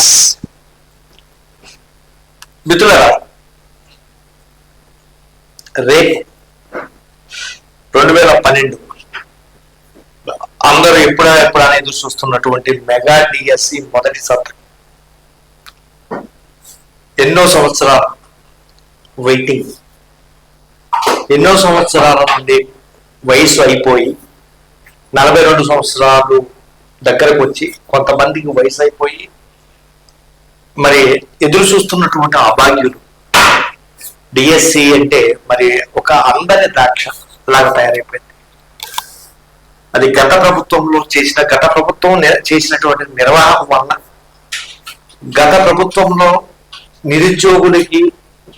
Yes మిత్రులారా రేపు రెండు వేల పన్నెండు అందరూ ఎప్పుడా ఎప్పుడా ఎదురు చూస్తున్నటువంటి మెగా డిఎస్సి మొదటి సత్రం. ఎన్నో సంవత్సరాల వెయిటింగ్ ఎన్నో సంవత్సరాల నుండి వయసు అయిపోయి నలభై రెండు సంవత్సరాలు దగ్గరకు వచ్చి కొంతమందికి వయసు అయిపోయి మరి ఎదురు చూస్తున్నటువంటి అభాగ్యులు. డిఎస్సి అంటే మరి ఒక అందని ద్రాక్ష లాగా తయారైపోయింది. అది గత ప్రభుత్వంలో చేసిన గత ప్రభుత్వం చేసినటువంటి నిర్వహణ వల్ల గత ప్రభుత్వంలో నిరుద్యోగులకి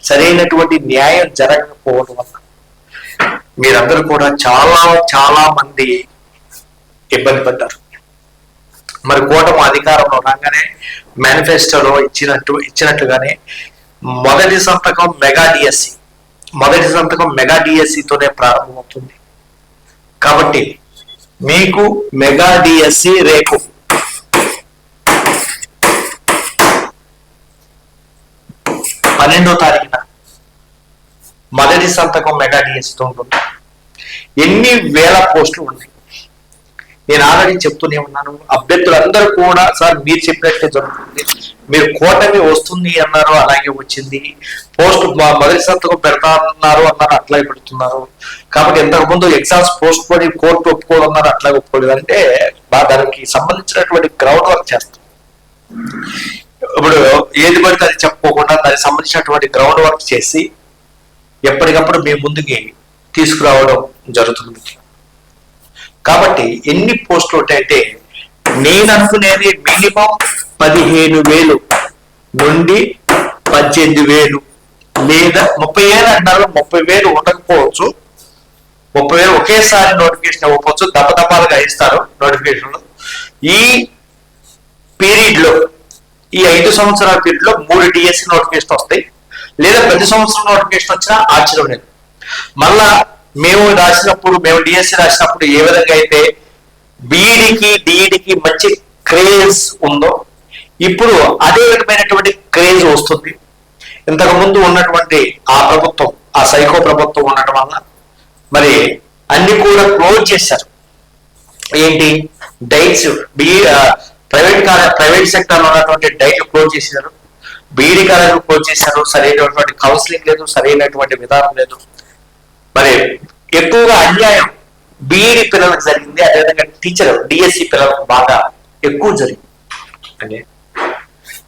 సరైనటువంటి న్యాయం జరగకపోవడం వల్ల మీరందరూ కూడా చాలా చాలా మంది ఇబ్బంది పడ్డారు. మరి కూటమి అధికారంలో రాగానే మేనిఫెస్టోలో ఇచ్చినట్టు ఇచ్చినట్లుగానే మొదటి సంతకం మెగా డిఎస్సి మొదటి సంతకం మెగా డిఎస్సితోనే ప్రారంభమవుతుంది. కాబట్టి మీకు మెగా డిఎస్సి రేపు. పన్నెండో తారీఖున మొదటి సంతకం మెగా డిఎస్సితో ఉంటుంది. ఎన్ని వేల పోస్టులు ఉన్నాయి? నేను ఆల్రెడీ చెప్తూనే ఉన్నాను. అభ్యర్థులందరూ కూడా సార్ మీరు చెప్పినట్టే జరుగుతుంది. మీరు కూటమి వస్తుంది అన్నారు అలాగే వచ్చింది. పోస్ట్ మొదటి సంతకం పెడతా అన్నారు అన్నారు అట్లాగే పెడుతున్నారు. కాబట్టి ఇంతకు ముందు ఎగ్జామ్స్ పోస్ట్ పోని కోర్టు ఒప్పుకోవడం అన్నారు అట్లాగే ఒప్పుకోలేదు. అంటే దానికి సంబంధించినటువంటి గ్రౌండ్ వర్క్ చేస్తాం. ఇప్పుడు ఏది పడితే అది చెప్పుకోకుండా దానికి సంబంధించినటువంటి గ్రౌండ్ వర్క్ చేసి ఎప్పటికప్పుడు మీ ముందుకి తీసుకురావడం జరుగుతుంది. కాబట్టి ఎన్ని పోస్టులు ఉంటాయంటే నేను అనుకునేది మినిమం పదిహేను వేలు నుండి పద్దెనిమిది వేలు లేదా ముప్పై వేలు అంటారు ముప్పై వేలు ఉండకపోవచ్చు. ముప్పై వేలు ఒకేసారి నోటిఫికేషన్ ఇవ్వకపోవచ్చు దపదపాలుగా ఇస్తారు నోటిఫికేషన్ ఈ పీరియడ్లో ఈ ఐదు సంవత్సరాల పీరియడ్లో మూడు డిఎస్సి నోటిఫికేషన్ వస్తాయి. లేదా ప్రతి సంవత్సరం నోటిఫికేషన్ వచ్చినా ఆశ్చర్యం లేదు. మళ్ళా మేము రాసినప్పుడు మేము డిఎస్సి రాసినప్పుడు ఏ విధంగా అయితే బీఈడికి డిఈడికి మంచి క్రేజ్ ఉందో ఇప్పుడు అదే విధమైనటువంటి క్రేజ్ వస్తుంది. ఇంతకు ముందు ఉన్నటువంటి ఆ ప్రభుత్వం ఆ సైకో ప్రభుత్వం ఉండటం వల్ల మరి అన్ని కూడా క్లోజ్ చేశారు. ఏంటి? DIETs B private college private సెక్టర్లో ఉన్నటువంటి డైట్ క్లోజ్ చేశారు. బీఈడి కాలేజ్ క్లోజ్ చేశారు. సరైనటువంటి కౌన్సిలింగ్ లేదు సరైనటువంటి విధానం లేదు. మరి ఎక్కువగా అన్యాయం బీఈడి పిల్లలకు జరిగింది అదేవిధంగా టీచర్ డిఎస్సి పిల్లలకు బాగా ఎక్కువ జరిగింది. అంటే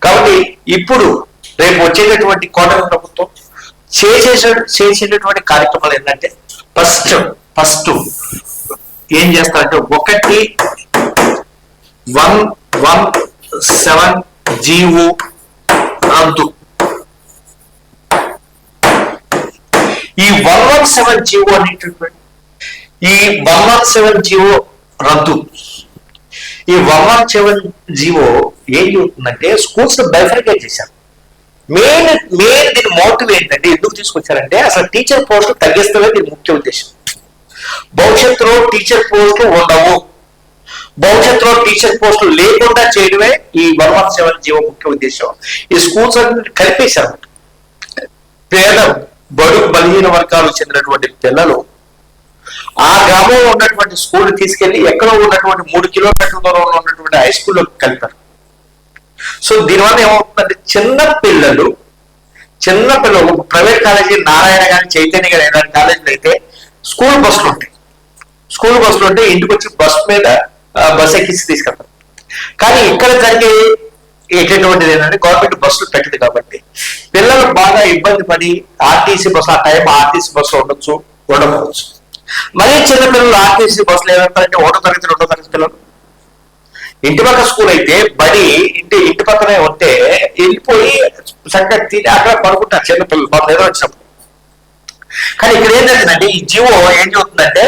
కాబట్టి ఇప్పుడు రేపు వచ్చేటటువంటి కోటమి ప్రభుత్వం చేసే చేసేటటువంటి కార్యక్రమాలు ఏంటంటే ఫస్ట్ ఫస్ట్ ఏం చేస్తారంటే ఒకటి వన్ వన్ సెవెన్ జీవో రద్దు ఈ వన్ వన్ సెవెన్ జీవో అనేటటువంటి ఈ వన్ వన్ సెవెన్ జీవో రద్దు. ఈ వన్ వన్ సెవెన్ జీవో ఏం చెబుతుందంటే స్కూల్స్ బైఫరికేట్ చేశారు. మెయిన్ మెయిన్ దీని మోటివ్ ఏంటంటే ఎందుకు తీసుకొచ్చారంటే అసలు టీచర్ పోస్ట్ తగ్గిస్తమే దీని ముఖ్య ఉద్దేశం. భవిష్యత్తులో టీచర్ పోస్టులు ఉండవు. భవిష్యత్తులో టీచర్ పోస్టులు లేకుండా చేయడమే ఈ వన్ వన్ సెవెన్ జీవో ముఖ్య ఉద్దేశం. ఈ స్కూల్స్ అన్ని కలిపేశారు. పేద బడుగు బలహీన వర్గాలకు చెందినటువంటి పిల్లలు ఆ గ్రామంలో ఉన్నటువంటి స్కూల్ తీసుకెళ్ళి ఎక్కడో ఉన్నటువంటి మూడు కిలోమీటర్ల దూరంలో ఉన్నటువంటి హై స్కూల్లో కలిపారు సో దీనివల్ల ఏమవుతుందంటే చిన్న పిల్లలు చిన్న పిల్లలు ప్రైవేట్ కాలేజీ నారాయణ గారి చైతన్య గారి ఇలాంటి కాలేజీలు అయితే స్కూల్ బస్సులు ఉంటాయి. స్కూల్ బస్సులు ఉంటే ఇంటికి వచ్చి బస్ మీద బస్ ఎక్కించి తీసుకెళ్తారు. కానీ ఇక్కడ జరిగే ఎటువంటిది ఏంటంటే గవర్నమెంట్ బస్సులు పెట్టదు కాబట్టి. పిల్లలు బాగా ఇబ్బంది పడి ఆర్టీసీ బస్సు ఆ టైం ఆర్టీసీ బస్సు ఉండొచ్చు ఉండకపోవచ్చు. మరీ చిన్న పిల్లలు ఆర్టీసీ బస్సులు ఏమంటారంటే ఒకటో తరగతి రెండో తరగతి పిల్లలు? ఇంటి పక్క స్కూల్ అయితే బడి ఇంటి ఇంటి పక్కనే ఉంటే వెళ్ళిపోయి చక్కగా తిని అక్కడ పడుకుంటారు చిన్న పిల్లలు వాళ్ళు నిద్ర వచ్చినప్పుడు. కానీ ఇక్కడ ఏంటంటే ఈ జివో ఏం చెబుతుందంటే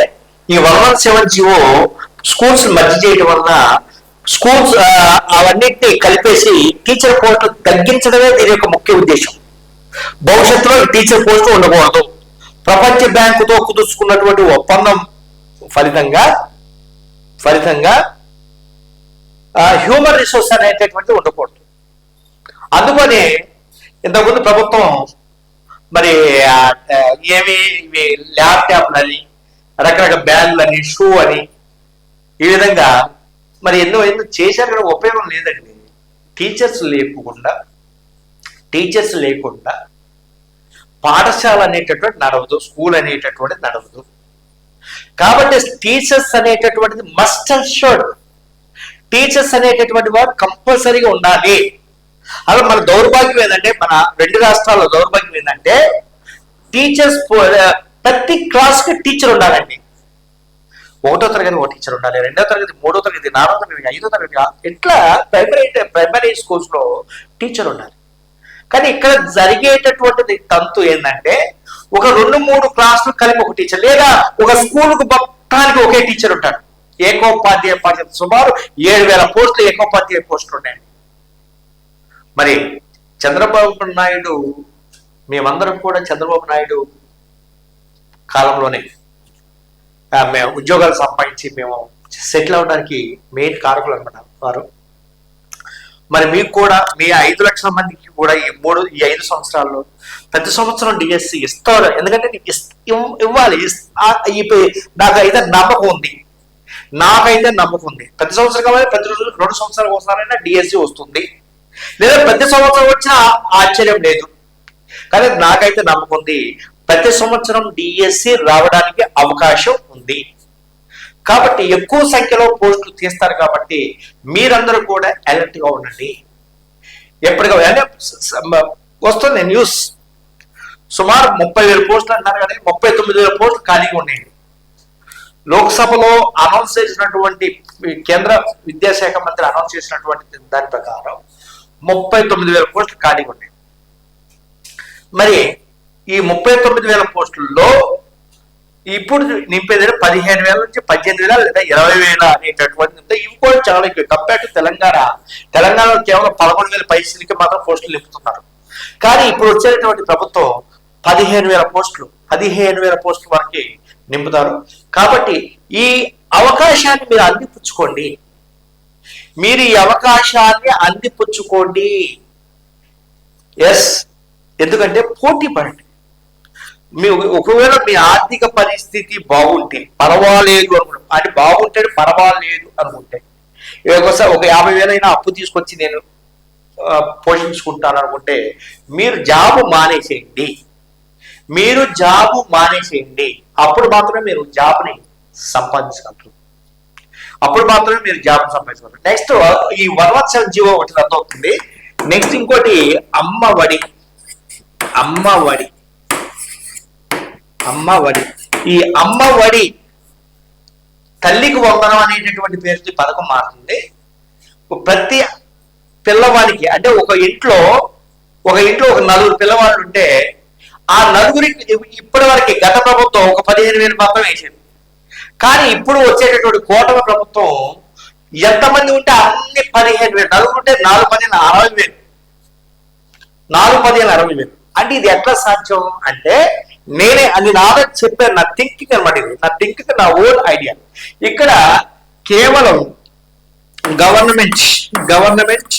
ఈ one one seven GO schools మధ్య చేయడం వలన స్కూల్స్ uh, అవన్నిటిని కలిపేసి టీచర్ పోస్టులు తగ్గించడమే దీని యొక్క ముఖ్య ఉద్దేశం. భవిష్యత్తులో టీచర్ పోస్టు ఉండకూడదు. ప్రపంచ బ్యాంకుతో కుదుర్చుకున్నటువంటి ఒప్పందం ఫలితంగా ఫలితంగా హ్యూమన్ రిసోర్స్ అనేటటువంటి ఉండకూడదు. అందుకని ఇంతకుముందు ప్రభుత్వం మరి ఏమి ఇవి ల్యాప్టాప్లు అని రకరకాల బ్యాగులు అని షూ అని ఈ విధంగా మరి ఎన్నో ఎన్నో చేశారు కూడా ఉపయోగం లేదండి. టీచర్స్ లేకుండా టీచర్స్ లేకుండా పాఠశాల అనేటటువంటి నడవదు స్కూల్ అనేటటువంటిది నడవదు. కాబట్టి టీచర్స్ అనేటటువంటిది మస్ట్ అండ్ షుడ్ టీచర్స్ అనేటటువంటి వారు కంపల్సరీగా ఉండాలి. అలా మన దౌర్భాగ్యం ఏంటంటే మన రెండు రాష్ట్రాల్లో దౌర్భాగ్యం ఏంటంటే టీచర్స్ ప్రతి క్లాస్కి టీచర్ ఉండాలండి. ఒకటో తరగతి ఒక టీచర్ ఉండాలి రెండో తరగతి మూడో తరగతి నాలుగో తరగతి ఐదో తరగతి ఇట్లా ప్రైమరీ ప్రైమరీ స్కూల్స్లో టీచర్ ఉండాలి. కానీ ఇక్కడ జరిగేటటువంటిది తంతు ఏంటంటే ఒక రెండు మూడు క్లాసులు కలిపి ఒక టీచర్ లేదా ఒక స్కూల్కు మొత్తానికి ఒకే టీచర్ ఉంటాడు. ఏకోపాధ్యాయ పాఠ్యత సుమారు ఏడు వేల పోస్టులు ఏకోపాధ్యాయ పోస్టులు ఉన్నాయండి మరి చంద్రబాబు నాయుడు మేమందరం కూడా చంద్రబాబు నాయుడు కాలంలోనే మేము ఉద్యోగాలు సంపాదించి మేము సెటిల్ అవడానికి మెయిన్ కారకులు అనమాట వారు. మరి మీకు కూడా మీ ఐదు లక్షల మందికి కూడా ఈ మూడు ఈ ఐదు సంవత్సరాల్లో ప్రతి సంవత్సరం డిఎస్సి ఇస్తారు ఎందుకంటే నీకు ఇవ్- ఇవ్వాలి. నాకు అయితే నమ్మకం ఉంది. నాకైతే నమ్మకం ఉంది. ప్రతి సంవత్సరం కావాలి ప్రతి రోజు రెండు సంవత్సరాలు ఒకసారైనా డిఎస్సి వస్తుంది. లేదా ప్రతి సంవత్సరం వచ్చినా ఆశ్చర్యం లేదు. కానీ నాకైతే నమ్మకం ఉంది. ప్రతి సంవత్సరం డిఎస్సి రావడానికి అవకాశం ఉంది. కాబట్టి ఎక్కువ సంఖ్యలో పోస్టులు తీస్తారు కాబట్టి మీరందరూ కూడా అలర్ట్గా ఉండండి. ఎప్పటికీ వస్తుంది న్యూస్. సుమారు ముప్పై వేల పోస్టులు అంటున్నారు కానీ ముప్పై తొమ్మిది వేల పోస్టులు ఖాళీగా ఉన్నాయండి లోక్సభలో అనౌన్స్ చేసినటువంటి కేంద్ర విద్యాశాఖ మంత్రి అనౌన్స్ చేసినటువంటి దాని ప్రకారం ముప్పై తొమ్మిది వేల పోస్టులు ఖాళీగా ఉన్నాయి. మరి ఈ ముప్పై తొమ్మిది వేల పోస్టుల్లో ఇప్పుడు నింపేది పదిహేను వేల నుంచి పద్దెనిమిది వేల లేదా ఇరవై వేల అనేటటువంటి ఇవి కూడా చాలా ఎక్కువ. Compare to Telangana. తెలంగాణలో కేవలం పదకొండు వేల పైసలకి మాత్రం పోస్టులు నింపుతున్నారు. కానీ ఇప్పుడు వచ్చేటటువంటి ప్రభుత్వం పదిహేను వేల పోస్టులు పదిహేను వేల పోస్టుల వరకు నింపుతారు. కాబట్టి ఈ అవకాశాన్ని మీరు అందిపుచ్చుకోండి. మీరు ఈ అవకాశాన్ని అందిపుచ్చుకోండి. ఎస్ ఎందుకంటే పోటీ పడండి. మీ ఒకవేళ మీ ఆర్థిక పరిస్థితి బాగుంటే పర్వాలేదు అనుకుంటే అది బాగుంటే పర్వాలేదు అనుకుంటే ఒకసారి ఒక యాభై వేలైనా అప్పు తీసుకొచ్చి నేను పోషించుకుంటాను అనుకుంటే మీరు జాబు మానేసేయండి. మీరు జాబు మానేసేయండి. అప్పుడు మాత్రమే మీరు జాబ్ని సంపాదించగలరు. అప్పుడు మాత్రమే మీరు జాబ్ సంపాదించగలరు. నెక్స్ట్ ఈ వనవత్సర జీవో ఒకటి రద్దు అవుతుంది. నెక్స్ట్ ఇంకోటి అమ్మ వడి అమ్మ వడి. ఈ అమ్మ వడి తల్లికి వందనం అనేటటువంటి పేరుతో పథకం మారుతుంది. ప్రతి పిల్లవాడికి అంటే ఒక ఇంట్లో ఒక ఇంట్లో ఒక నలుగురు పిల్లవాళ్ళు ఉంటే ఆ నలుగురికి ఇప్పటి వరకు గత ప్రభుత్వం ఒక పదిహేను వేలు మాత్రం వేసింది. కానీ ఇప్పుడు వచ్చేటటువంటి కూటమి ప్రభుత్వం ఎంతమంది ఉంటే అన్ని పదిహేను వేలు నలుగురు ఉంటే నాలుగు పదిహేను అరవై వేలు. నాలుగు పదిహేను అరవై వేలు. అంటే ఇది ఎట్లా సాధ్యం అంటే నేనే అది నాదే చెప్పాను నా థింకింగ్ అనమాట ఇది. నా థింకింగ్ నా ఓన్ ఐడియా ఇక్కడ కేవలం గవర్నమెంట్ గవర్నమెంట్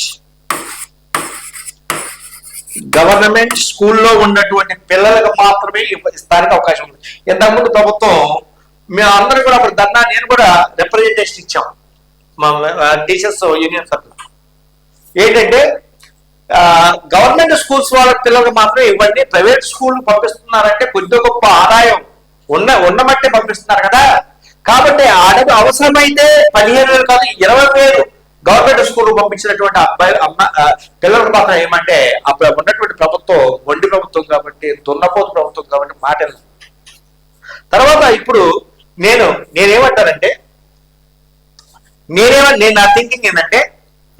గవర్నమెంట్ స్కూల్లో ఉన్నటువంటి పిల్లలకు మాత్రమే ఇస్తానికి అవకాశం ఉంది. ఇంతకుముందు ప్రభుత్వం మేము అందరం కూడా అప్పుడు దన్నా నేను కూడా రిప్రజెంటేషన్ ఇచ్చాం. మా టీచర్స్ యూనియన్ సభ్యులు. ఏంటంటే గవర్నమెంట్ స్కూల్స్ వాళ్ళ పిల్లలకు మాత్రం ఇవ్వండి ప్రైవేట్ స్కూల్ పంపిస్తున్నారంటే కొద్ది గొప్ప ఆదాయం ఉన్న ఉన్నమట్టే పంపిస్తున్నారు కదా. కాబట్టి అడవి అవసరమైతే పదిహేను వేలు కాదు ఇరవై వేలు గవర్నమెంట్ స్కూల్ పంపించినటువంటి అబ్బాయిలు అమ్మ పిల్లలకు మాత్రం ఏమంటే అప్పుడు ఉన్నటువంటి ప్రభుత్వం ఒండి ప్రభుత్వం కాబట్టి దున్నపోతు ప్రభుత్వం కాబట్టి మాట తర్వాత ఇప్పుడు నేను నేనేమంటానంటే నేనేమ నేను నా థింకింగ్ ఏంటంటే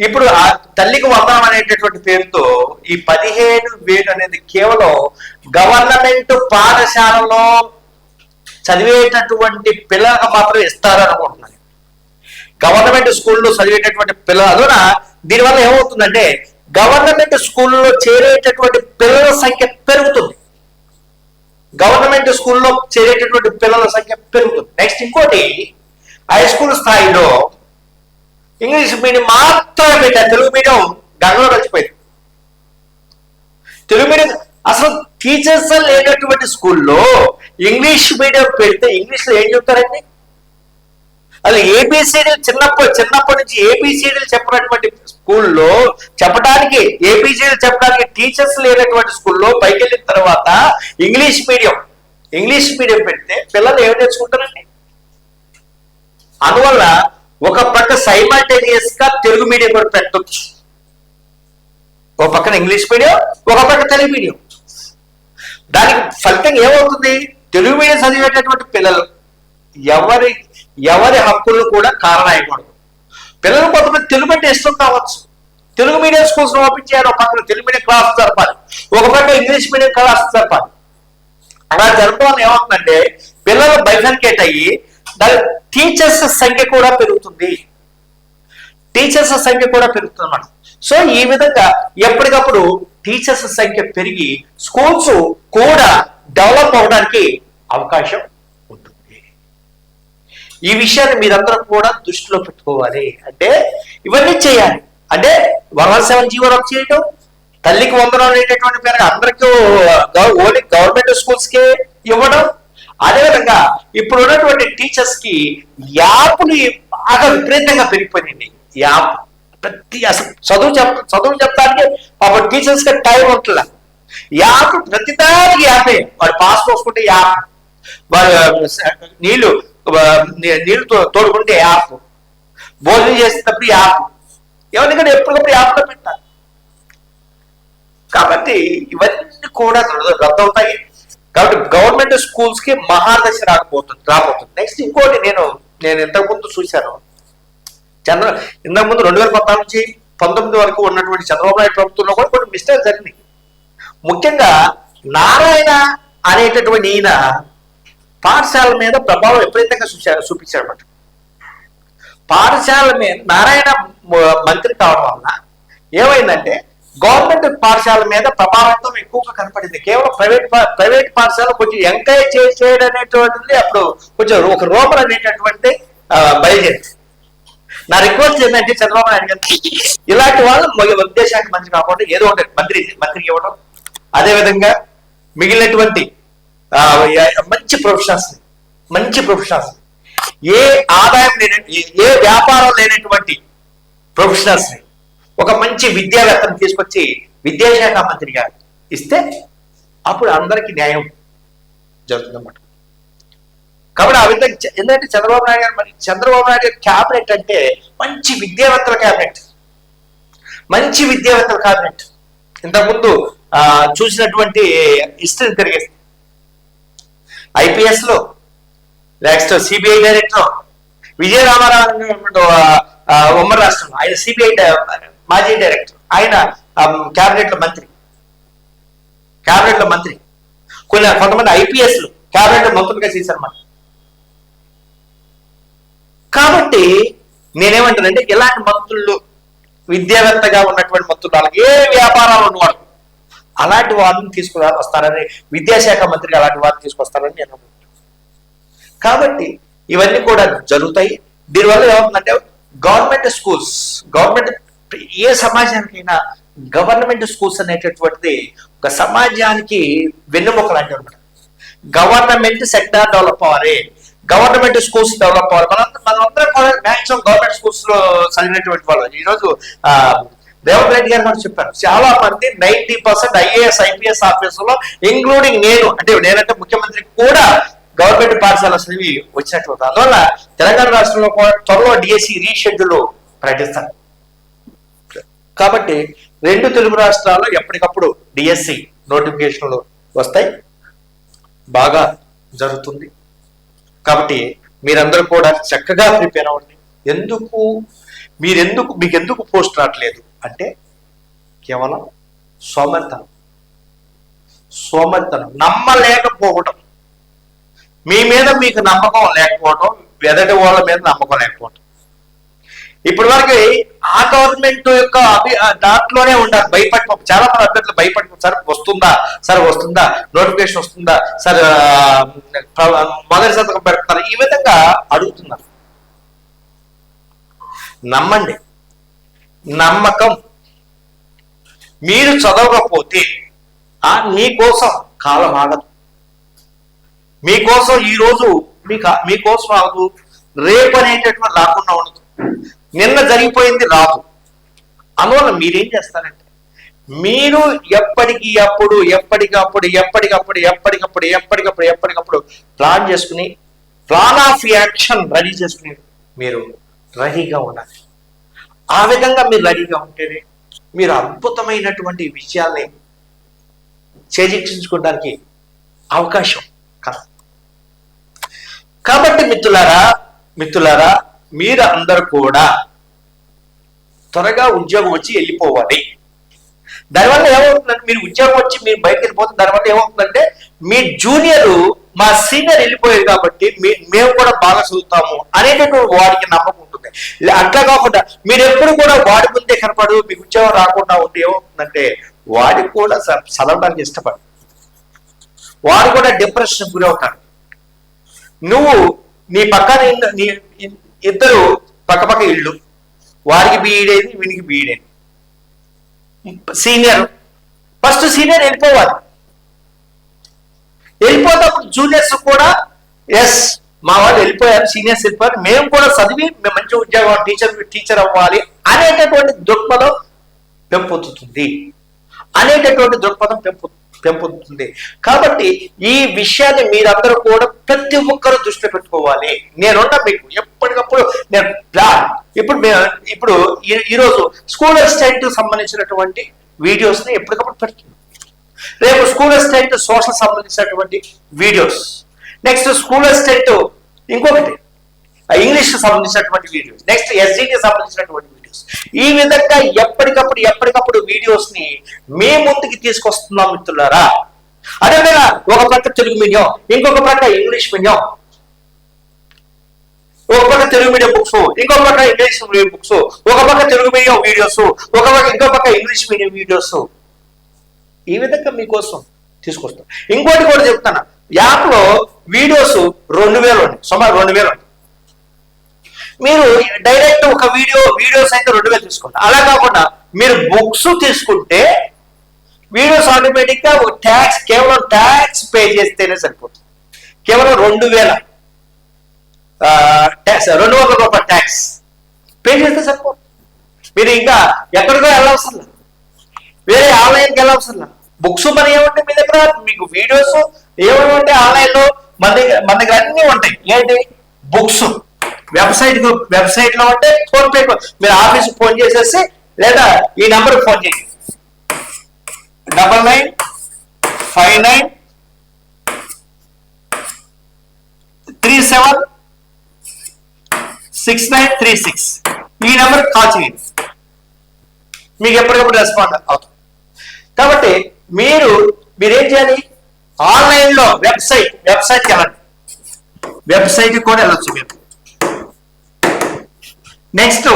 ఇప్పుడు ఆ తల్లికి వందనం అనేటటువంటి పేరుతో ఈ పదిహేను వేలు అనేది కేవలం గవర్నమెంట్ పాఠశాలలో చదివేటటువంటి పిల్లలకు మాత్రం ఇస్తారనుకుంటున్నాను. గవర్నమెంట్ స్కూల్లో చదివేటటువంటి పిల్లలు దీనివల్ల ఏమవుతుందంటే గవర్నమెంట్ స్కూల్లో చేరేటటువంటి పిల్లల సంఖ్య పెరుగుతుంది. గవర్నమెంట్ స్కూల్లో చేరేటటువంటి పిల్లల సంఖ్య పెరుగుతుంది. నెక్స్ట్ ఇంకోటి హై స్కూల్ స్థాయిలో ఇంగ్లీష్ మీడియం మాత్రమే పెట్టారు. తెలుగు మీడియం గంగలో కలిసిపోయింది. తెలుగు మీడియం అసలు టీచర్స్ లేనటువంటి స్కూల్లో ఇంగ్లీష్ మీడియం పెడితే ఇంగ్లీష్లో ఏం చెప్తారండి? అసలు ఏబిసిడీలు చిన్నప్పటి చిన్నప్పటి నుంచి ఏబిసిడీలు చెప్పినటువంటి స్కూల్లో చెప్పడానికి ఏబిసిడీలు చెప్పడానికి టీచర్స్ లేనటువంటి స్కూల్లో పైకి వెళ్ళిన తర్వాత ఇంగ్లీష్ మీడియం ఇంగ్లీష్ మీడియం పెడితే పిల్లలు ఏం నేర్చుకుంటారండి? అందువల్ల ఒక పక్క సైమల్టేనియస్గా తెలుగు మీడియం కూడా పెట్టచ్చు ఒక పక్కన ఇంగ్లీష్ మీడియం ఒక పక్క తెలుగు మీడియం. దానికి ఫలితంగా ఏమవుతుంది? తెలుగు మీడియం చదివేటటువంటి పిల్లలు ఎవరి ఎవరి హక్కులు కూడా కారణమైకూడదు పిల్లలు కొంతమంది తెలుగు అంటే ఇష్టం కావచ్చు. తెలుగు మీడియం స్కూల్స్ ఓపెన్ ఒక పక్కన తెలుగు మీడియం క్లాస్ జరపాలి ఒక పక్క ఇంగ్లీష్ మీడియం క్లాస్ జరపాలి. అలా జరపడం ఏమవుతుందంటే పిల్లలు బైఫర్కేట్ అయ్యి దాని టీచర్స్ సంఖ్య కూడా పెరుగుతుంది. టీచర్స్ సంఖ్య కూడా పెరుగుతుంది అన్నమాట సో ఈ విధంగా ఎప్పటికప్పుడు టీచర్స్ సంఖ్య పెరిగి స్కూల్స్ కూడా డెవలప్ అవడానికి అవకాశం ఉంటుంది. ఈ విషయాన్ని మీరందరూ కూడా దృష్టిలో పెట్టుకోవాలి. అంటే ఇవన్నీ చేయాలి. అంటే వన్ వన్ సెవెన్ జీవో రద్దు చేయటం తల్లికి వందనం అనేటటువంటి పేరు అందరికీ ఓన్లీ గవర్నమెంట్ స్కూల్స్కి ఇవ్వడం అదేవిధంగా ఇప్పుడు ఉన్నటువంటి టీచర్స్కి యాప్లు బాగా విపరీతంగా పెరిగిపోయినాయి. యాప్ ప్రతి అసలు చదువు చెప్ చదువు చెప్తానికి అప్పుడు టీచర్స్కి టైం ఉంటుందా యాప్ ప్రతిదానికి యాపే. వాడు పాస్ పోసుకుంటే యాప్. వాడు నీళ్ళు నీళ్ళు తో- తోడుకుంటే యాప్. భోజనం చేసేటప్పుడు యాప్. ఎవరికంటే ఎప్పటికప్పుడు యాప్లో పెట్టాలి. కాబట్టి ఇవన్నీ కూడా రద్దవుతాయి. కాబట్టి గవర్నమెంట్ స్కూల్స్కి మహాదశ రాకపోతుంది రాబోతుంది. నెక్స్ట్ ఇంకోటి నేను నేను ఇంతకు ముందు చూశాను. చంద్ర ఇంతకు ముందు రెండు వేల పద్నాలుగు నుంచి పంతొమ్మిది వరకు ఉన్నటువంటి చంద్రబాబు నాయుడు ప్రభుత్వంలో కూడా కొన్ని మిస్టేక్ జరిగినాయి. ముఖ్యంగా నారాయణ అనేటటువంటి ఈయన పాఠశాల మీద ప్రభావం విపరీతంగా చూశారు చూపించాడు పాఠశాల మీద నారాయణ మ- మంత్రి కావడం వలన ఏమైందంటే గవర్నమెంట్ పాఠశాల మీద ప్రభావితం ఎక్కువగా కనపడింది. కేవలం ప్రైవేట్ ప్రైవేట్ పాఠశాల కొంచెం ఎంకరేజ్ చేయడం అనేటువంటిది అప్పుడు కొంచెం ఒక రూపం అనేటటువంటి బయలుదేరి బయలుదేరింది. నా రిక్వెస్ట్ ఏంటంటే చంద్రబాబు నాయుడు గారు ఇలాంటి వాళ్ళు ఉద్దేశానికి విదేశాంగ మంత్రి కాకుండా ఏదో ఒకటి మంత్రి మంత్రికి ఇవ్వడం అదేవిధంగా మిగిలినటువంటి మంచి ప్రొఫెషనల్స్ మంచి ప్రొఫెషనల్స్ ఏ ఆదాయం లేని ఏ- ఏ వ్యాపారం లేనటువంటి ప్రొఫెషనల్స్ని ఒక మంచి విద్యావేత్తను తీసుకొచ్చి విద్యాశాఖ మంత్రిగా ఇస్తే అప్పుడు అందరికీ న్యాయం జరుగుతుందన్నమాట. కాబట్టి ఆ విధంగా ఎందుకంటే చంద్రబాబు నాయుడు గారు మరి చంద్రబాబు నాయుడు గారి క్యాబినెట్ అంటే మంచి విద్యావేత్తల క్యాబినెట్. మంచి విద్యావేత్తల క్యాబినెట్. ఇంతకుముందు చూసినటువంటి హిస్టరీ తిరిగేస్తే ఐపీఎస్లో next CBI director Vijaya Ramarao ఉమ్మడి రాష్ట్రంలో ఆయన సిబిఐ మాజీ డైరెక్టర్. ఆయన క్యాబినెట్లో మంత్రి. క్యాబినెట్లో మంత్రి. కొన్ని కొంతమంది ఐపీఎస్లు క్యాబినెట్లో మంత్రులుగా చేశారన్నమాట కాబట్టి నేనేమంటానంటే ఇలాంటి మంత్రులు విద్యావేత్తగా ఉన్నటువంటి మంత్రులు వాళ్ళకి ఏ వ్యాపారాలు ఉన్నవాడు అలాంటి వారిని తీసుకురా వస్తారని విద్యాశాఖ మంత్రి అలాంటి వారిని తీసుకొస్తారని నేను అనుకుంటున్నాను. కాబట్టి ఇవన్నీ కూడా జరుగుతాయి. దీనివల్ల ఏమవుతుందంటే గవర్నమెంట్ స్కూల్స్ గవర్నమెంట్ ఏ సమాజానికైనా గవర్నమెంట్ స్కూల్స్ అనేటటువంటిది ఒక సమాజానికి వెన్నుముక లాంటివి అనమాట గవర్నమెంట్ సెక్టార్ డెవలప్ అవ్వాలి. గవర్నమెంట్ స్కూల్స్ డెవలప్ అవ్వాలి. మనం మనందరం కూడా మ్యాక్సిమం గవర్నమెంట్ స్కూల్స్లో చదివినటువంటి వాళ్ళు. ఈరోజు రేవంత్ రెడ్డి గారు కూడా చెప్పారు. చాలా మంది నైన్టీ పర్సెంట్ ఐఏఎస్ ఐపీఎస్ ఆఫీసులో ఇంక్లూడింగ్ నేను అంటే నేనంటే ముఖ్యమంత్రి కూడా గవర్నమెంట్ పాఠశాల చదివి వచ్చినట్టు అందువల్ల తెలంగాణ రాష్ట్రంలో కూడా త్వరలో డిఎస్సి రీషెడ్యూల్ ప్రకటిస్తారు. కాబట్టి రెండు తెలుగు రాష్ట్రాల్లో ఎప్పటికప్పుడు డిఎస్సి నోటిఫికేషన్లు వస్తాయి. బాగా జరుగుతుంది. కాబట్టి మీరందరూ కూడా చక్కగా ప్రిపేర్ అవ్వండి. ఎందుకు మీరెందుకు మీకు ఎందుకు పోస్ట్ రావట్లేదు? అంటే కేవలం సోమర్తనం. సోమర్తనం. నమ్మలేకపోవడం మీ మీద మీకు నమ్మకం లేకపోవడం ఎదటి వాళ్ళ మీద నమ్మకం లేకపోవడం ఇప్పటి వరకు ఆ గవర్నమెంట్ యొక్క అభి- దాంట్లోనే ఉండాలి భయపడి చాలా మంది అభ్యర్థులు భయపడి సార్ వస్తుందా? సార్ వస్తుందా? నోటిఫికేషన్ వస్తుందా? సార్ మొదటి సంతకం పెడతారు ఈ విధంగా అడుగుతున్నారు. నమ్మండి. నమ్మకం. మీరు చదవకపోతే మీకోసం కాలం ఆగదు. మీకోసం ఈ రోజు మీకు మీకోసం ఆగదు. రేపు అనేటటువంటి రాకుండా ఉండదు. నిన్న జరిగిపోయింది రాదు అందువల్ల మీరేం చేస్తారంటే మీరు ఎప్పటికి అప్పుడు ఎప్పటికప్పుడు ఎప్పటికప్పుడు ఎప్పటికప్పుడు ఎప్పటికప్పుడు ఎప్పటికప్పుడు ప్లాన్ చేసుకుని ప్లాన్ ఆఫ్ యాక్షన్ రెడీ చేసుకుని మీరు రెడీగా ఉండాలి. ఆ విధంగా మీరు రెడీగా ఉంటేనే మీరు అద్భుతమైనటువంటి విషయాల్ని చేజిక్కించుకోవడానికి అవకాశం కదా కాబట్టి మిత్రులారా మిత్రులారా మీరు అందరు కూడా త్వరగా ఉద్యోగం వచ్చి వెళ్ళిపోవాలి. దానివల్ల ఏమవుతుందంటే మీరు ఉద్యోగం వచ్చి మీరు బయటకు వెళ్ళిపోతే దానివల్ల ఏమవుతుందంటే మీ జూనియర్ మా సీనియర్ వెళ్ళిపోయారు కాబట్టి మేము కూడా బాగా చదువుతాము అనేటటువంటి వాడికి నమ్మకం ఉంటుంది. అట్లా కాకుండా మీరు ఎప్పుడు కూడా వాడి ముందే కనపడు మీకు ఉద్యోగం రాకుండా ఉంటే ఏమవుతుందంటే వాడికి కూడా చదవడానికి ఇష్టపడు వాడు కూడా డిప్రెషన్ గురవుతాడు. నువ్వు నీ పక్కన నీ ఇద్దరు పక్కపక్క ఇళ్ళు. వారికి బీఈడేది వీనికి బీఈడేది సీనియర్ ఫస్ట్ సీనియర్ వెళ్ళిపోవాలి. వెళ్ళిపోతే జూనియర్స్ కూడా ఎస్ మా వాళ్ళు వెళ్ళిపోయారు సీనియర్స్ వెళ్ళిపోయారు. మేము కూడా చదివి మేము మంచి ఉద్యోగం టీచర్ టీచర్ అవ్వాలి అనేటటువంటి దృక్పథం పెంపొందుతుంది. అనేటటువంటి దృక్పథం పెంపుతుంది పెంపొందుతుంది. కాబట్టి ఈ విషయాన్ని మీరందరూ కూడా ప్రతి ఒక్కరూ దృష్టిలో పెట్టుకోవాలి. నేనున్నా మీకు ఎప్పటికప్పుడు నేను ప్లాన్ ఇప్పుడు ఇప్పుడు ఈ- ఈరోజు స్కూల్ అసిస్టెంట్ సంబంధించినటువంటి వీడియోస్ని ఎప్పటికప్పుడు పెడుతున్నాను రేపు స్కూల్ అసిస్టెంట్ సోషల్ సంబంధించినటువంటి వీడియోస్. నెక్స్ట్ స్కూల్ అసిస్టెంట్ ఇంకొకటి. ఇంగ్లీష్ సంబంధించినటువంటి వీడియోస్. నెక్స్ట్ ఎస్జికి సంబంధించినటువంటి వీడియోస్ ఈ విధంగా ఎప్పటికప్పుడు ఎప్పటికప్పుడు వీడియోస్ని మీ ముందుకి తీసుకొస్తున్నాం మిత్రులారా. అదేవిధంగా ఒక ప్రక్క తెలుగు మీడియం ఇంకొక పక్క ఇంగ్లీష్ మీడియం. ఒక పక్క తెలుగు మీడియం బుక్స్ ఇంకొక పక్క ఇంగ్లీష్ మీడియం బుక్స్ ఒక పక్క తెలుగు మీడియం వీడియోస్ ఒక పక్క ఇంకో పక్క ఇంగ్లీష్ మీడియం వీడియోస్ ఈ విధంగా మీకోసం తీసుకొస్తాం. ఇంకోటి కూడా చెప్తాను. యాప్లో వీడియోస్ రెండు వేలు ఉన్నాయి. సుమారు రెండు వేలు ఉన్నాయి. మీరు డైరెక్ట్ ఒక వీడియో వీడియోస్ అయితే రెండు వేలు తీసుకుంటారు అలా కాకుండా మీరు బుక్స్ తీసుకుంటే వీడియోస్ ఆటోమేటిక్గా ఒక ట్యాక్స్ కేవలం ట్యాక్స్ పే చేస్తేనే సరిపోతుంది. కేవలం రెండు వేల ట్యాక్స్ రెండు వందల రూపాయల ట్యాక్స్ పే చేస్తే సరిపోతుంది. మీరు ఇంకా ఎక్కడికో వెళ్ళవసరం లేదు. వేరే ఆన్లైన్కి వెళ్ళవసరం లేదు. బుక్స్ మరి ఏముంటాయి మీ దగ్గర? మీకు వీడియోస్ ఏమేమి ఉంటాయి ఆన్లైన్లో మన దగ్గర మన దగ్గర అన్ని ఉంటాయి. ఏంటి? బుక్స్ వెబ్సైట్ వెబ్సైట్లో ఉంటే ఫోన్ పే మీరు ఆఫీస్ ఫోన్ చేసేసి లేదా ఈ నంబర్ ఫోన్ చేయండి. Double nine five nine three seven six nine three six ఈ నెంబర్ కాల్ చేయండి. మీకు ఎప్పటికప్పుడు రెస్పాండ్ అవుతుంది. కాబట్టి మీరు మీరేం చేయాలి? ఆన్లైన్లో వెబ్సైట్ వెబ్సైట్కి వెళ్ళండి. వెబ్సైట్ కూడా వెళ్ళొచ్చు మీరు. నెక్స్ట్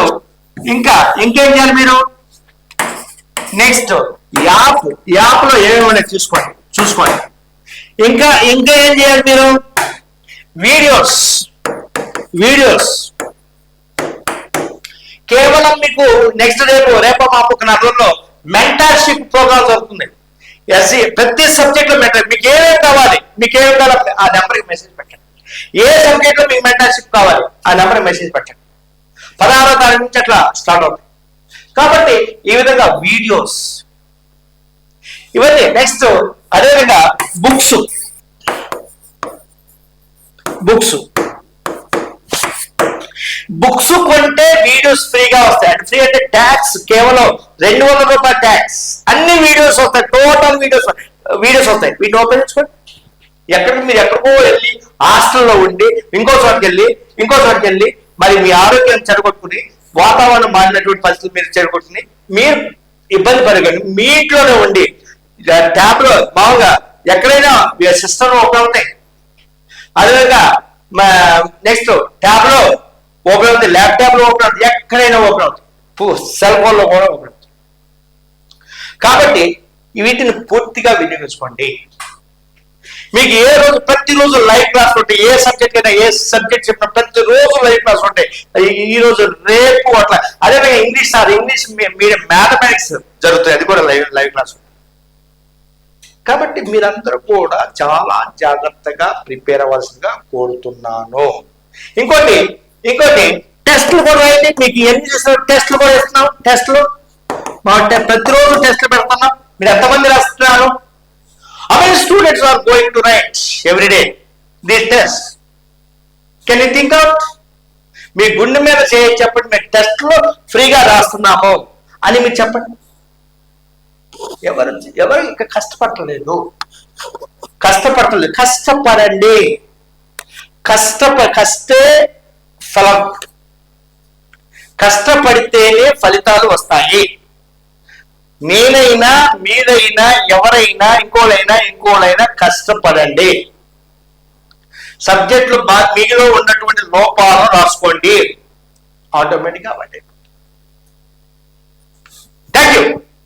ఇంకా ఇంకేం చేయాలి మీరు? నెక్స్ట్ యాప్ యాప్లో ఏమేమి ఉన్నాయి చూసుకోండి చూసుకోండి. ఇంకా ఇంకా ఏం చేయాలి మీరు? వీడియోస్ వీడియోస్ కేవలం మీకు నెక్స్ట్ రేపు రేపు మాపు ఒక నగరంలో మెంటర్షిప్ ప్రోగ్రామ్ జరుగుతుంది. ఎస్సీ ప్రతి సబ్జెక్ట్లో మెంటర్ మీకు ఏమేమి కావాలి? మీకు ఏమేమి కావాలి ఆ నెంబర్కి మెసేజ్ పెట్టండి. ఏ సబ్జెక్ట్లో మీకు మెంటర్షిప్ కావాలి? ఆ నెంబర్కి మెసేజ్ పెట్టండి. పదహారో తారీఖు నుంచి అట్లా స్టార్ట్ అవుతాయి. కాబట్టి ఈ విధంగా వీడియోస్. ఇవన్నీ నెక్స్ట్ అదేవిధంగా బుక్స్. బుక్స్. బుక్స్ కొంటే వీడియోస్ ఫ్రీగా వస్తాయి. అంటే ఫ్రీ అంటే ట్యాక్స్ కేవలం రెండు వందల రూపాయల ట్యాక్స్ అన్ని వీడియోస్ వస్తాయి. టోటల్ వీడియోస్ వీడియోస్ వస్తాయి. వీటిని ఓపెన్ చేసుకోండి. ఎక్కడ మీరు ఎక్కడికో వెళ్ళి హాస్టల్లో ఉండి ఇంకో చోటుకి వెళ్ళి ఇంకో చోటుకి వెళ్ళి మరి మీ ఆరోగ్యం చెడగొట్టుకుని వాతావరణం మారినటువంటి పరిస్థితులు మీరు చెడగొట్టుకుని మీరు ఇబ్బంది పడకండి. మీ ఇంట్లోనే ఉండి ట్యాబ్లో మామూలుగా ఎక్కడైనా సిస్టమ్ ఓపెన్ అవుతాయి. అదేవిధంగా నెక్స్ట్ ట్యాబ్లో ఓపెన్ అవుతుంది ల్యాప్టాప్లో ఓపెన్ అవుతుంది ఎక్కడైనా ఓపెన్ అవుతుంది సెల్ ఫోన్లో కూడా ఓపెన్ అవుతుంది కాబట్టి వీటిని పూర్తిగా వినియోగించుకోండి. మీకు ఏ రోజు ప్రతిరోజు లైవ్ క్లాస్ ఉంటాయి ఏ సబ్జెక్ట్ అయినా ఏ సబ్జెక్ట్ చెప్పినా ప్రతిరోజు లైవ్ క్లాస్ ఉంటాయి ఈ- ఈ రోజు రేపు అట్లా. అదేవిధంగా English sir English medium mathematics జరుగుతాయి అది కూడా లైవ్ లైవ్ క్లాస్ కాబట్టి మీరందరూ కూడా చాలా జాగ్రత్తగా ప్రిపేర్ అవ్వాల్సిందిగా కోరుతున్నాను. ఇంకోటి ఇంకోటి టెస్ట్లు కూడా అయితే మీకు ఎన్ని చేసిన టెస్ట్లు కూడా ఇస్తున్నాం. టెస్ట్లు మా ప్రతిరోజు టెస్ట్లు పెడుతున్నాం. మీరు ఎంతమంది రాస్తున్నారు? How many students are going to write every day? These tests? Can you think out? మీ గుండె మీద చేయ చెప్పండి మేము టెస్ట్లో ఫ్రీగా రాస్తున్నాము అని మీరు చెప్పండి. ఎవరు ఎవరు ఇంకా కష్టపడలేదు? కష్టపడలేదు. కష్టపడండి. కష్టప కష్టే ఫలం. కష్టపడితేనే ఫలితాలు వస్తాయి. నేనైనా మీరైనా ఎవరైనా ఇంకోలైనా ఇంకోలైనా కష్టపడండి. సబ్జెక్టులు మీలో ఉన్నటువంటి లోపాలను రాసుకోండి. ఆటోమేటిక్గా థ్యాంక్ యూ